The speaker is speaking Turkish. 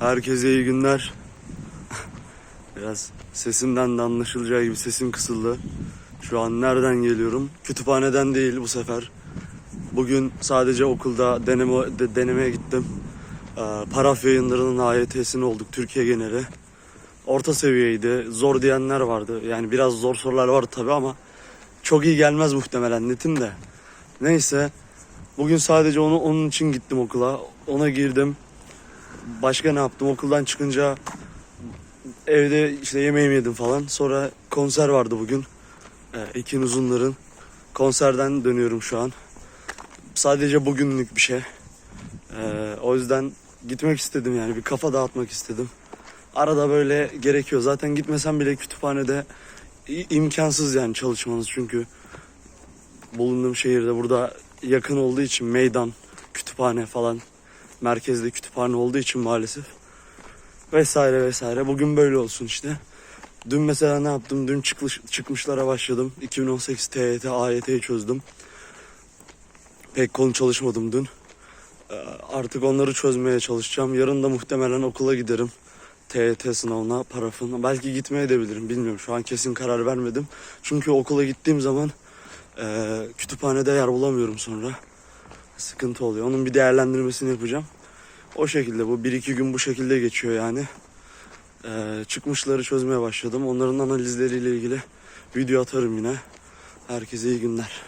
Herkese iyi günler. Biraz sesimden de anlaşılacağı gibi sesim kısıldı. Şu an nereden geliyorum? Kütüphaneden değil bu sefer. Bugün sadece okulda deneme, de- denemeye gittim. Ee, paraf yayınlarının AYT'sini olduk Türkiye geneli. Orta seviyeydi. Zor diyenler vardı. Yani biraz zor sorular vardı tabi ama çok iyi gelmez muhtemelen netim de. Neyse. Bugün sadece onu onun için gittim okula. Ona girdim. Başka ne yaptım? Okuldan çıkınca evde işte yemeğimi yedim falan. Sonra konser vardı bugün. Ee, Ekin Uzunlar'ın. Konserden dönüyorum şu an. Sadece bugünlük bir şey. Ee, o yüzden gitmek istedim yani bir kafa dağıtmak istedim. Arada böyle gerekiyor. Zaten gitmesem bile kütüphanede imkansız yani çalışmanız çünkü bulunduğum şehirde burada yakın olduğu için meydan, kütüphane falan merkezde kütüphane olduğu için maalesef vesaire vesaire. Bugün böyle olsun işte. Dün mesela ne yaptım? Dün çıkmış, çıkmışlara başladım. 2018 TYT, AYT'yi çözdüm. Pek konu çalışmadım dün. Ee, Artık onları çözmeye çalışacağım. Yarın da muhtemelen okula giderim. TYT sınavına, parafın. Belki gitmeye de bilirim bilmiyorum. Şu an kesin karar vermedim. Çünkü okula gittiğim zaman e, kütüphanede yer bulamıyorum sonra. Sıkıntı oluyor. Onun bir değerlendirmesini yapacağım. O şekilde bu bir iki gün bu şekilde geçiyor yani. Ee, çıkmışları çözmeye başladım. Onların analizleriyle ilgili video atarım yine. Herkese iyi günler.